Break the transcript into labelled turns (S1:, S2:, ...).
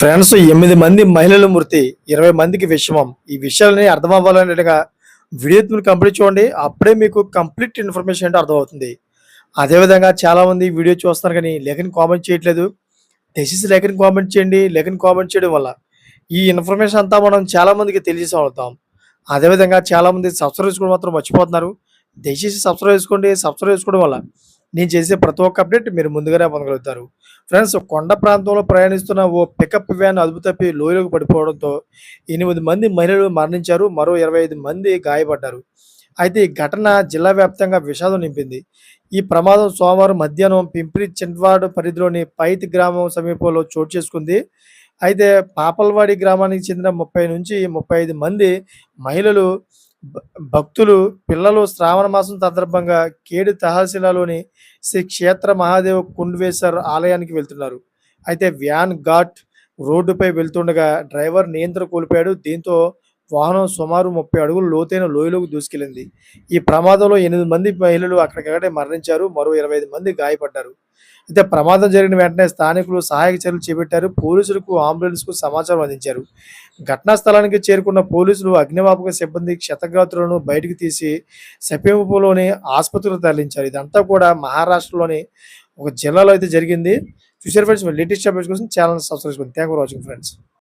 S1: Friends ఎనిమిది మంది మహిళల మృతి ఇరవై మందికి విషమం. ఈ విషయాలని అర్థం అవ్వాలనేట్టుగా వీడియో మీరు కంప్లీట్ చూడండి. అప్పుడే మీకు కంప్లీట్ ఇన్ఫర్మేషన్ అంటే అర్థమవుతుంది. అదేవిధంగా చాలామంది వీడియో చూస్తున్నారు కానీ లేఖని కామెంట్ చేయట్లేదు. దయచేసి లేఖని కామెంట్ చేయండి. లేఖని కామెంట్ చేయడం వల్ల ఈ ఇన్ఫర్మేషన్ అంతా మనం చాలామందికి తెలియజేసి అవుతాం అదేవిధంగా చాలామంది సబ్స్క్రైబ్ చేసుకోవడం మాత్రం మర్చిపోతున్నారు. దయచేసి సబ్స్క్రైబ్ చేసుకోండి. సబ్స్క్రైబ్ చేసుకోవడం వల్ల నేను చేసే ప్రతి ఒక్క అప్డేట్ మీరు ముందుగానే పొందగలుగుతారు. ఫ్రెండ్స్ కొండ ప్రాంతంలో ప్రయాణిస్తున్న ఓ పికప్ వ్యాన్ అదుపు తప్పి లోయలోకి పడిపోవడంతో ఎనిమిది మంది మహిళలు మరణించారు. మరో ఇరవై ఐదు మంది గాయపడ్డారు. అయితే ఈ ఘటన జిల్లా వ్యాప్తంగా విషాదం నింపింది. ఈ ప్రమాదం సోమవారం మధ్యాహ్నం పింపిరి చింట్వాడ్ పరిధిలోని పైతి గ్రామం సమీపంలో చోటు చేసుకుంది. అయితే పాపల్వాడి గ్రామానికి చెందిన ముప్పై నుంచి ముప్పై ఐదు మంది మహిళలు భక్తులు పిల్లలు శ్రావణ మాసం సందర్భంగా కేడు తహసీలాలోని శ్రీ క్షేత్ర మహాదేవ్ కుండ్వేశ్వర్ ఆలయానికి వెళ్తున్నారు. అయితే వ్యాన్ ఘాట్ రోడ్డుపై వెళ్తుండగా డ్రైవర్ నియంత్రణ కోల్పోయాడు. దీంతో వాహనం సుమారు ముప్పై అడుగులు లోతైన లోయలోకి దూసుకెళ్ళింది ఈ ప్రమాదంలో ఎనిమిది మంది మహిళలు అక్కడికక్కడే మరణించారు. మరో ఇరవై ఐదు మంది గాయపడ్డారు. అయితే ప్రమాదం జరిగిన వెంటనే స్థానికులు సహాయక చర్యలు చేపట్టారు. పోలీసులకు అంబులెన్స్కు సమాచారం అందించారు. ఘటనా స్థలానికి చేరుకున్న పోలీసులు అగ్నిమాపక సిబ్బంది క్షతగాత్రులను బయటికి తీసి సమీపంలోని ఆసుపత్రికి తరలించారు. ఇదంతా కూడా మహారాష్ట్రలోని ఒక జిల్లాలో అయితే జరిగింది. చూసారు ఫ్రెండ్స్ లేటెస్ట్ అప్డేట్స్ కోసం ఛానల్ సబ్స్క్రైబ్ చేసుకోండి థ్యాంక్ ఫర్ వాచింగ్ ఫ్రెండ్స్.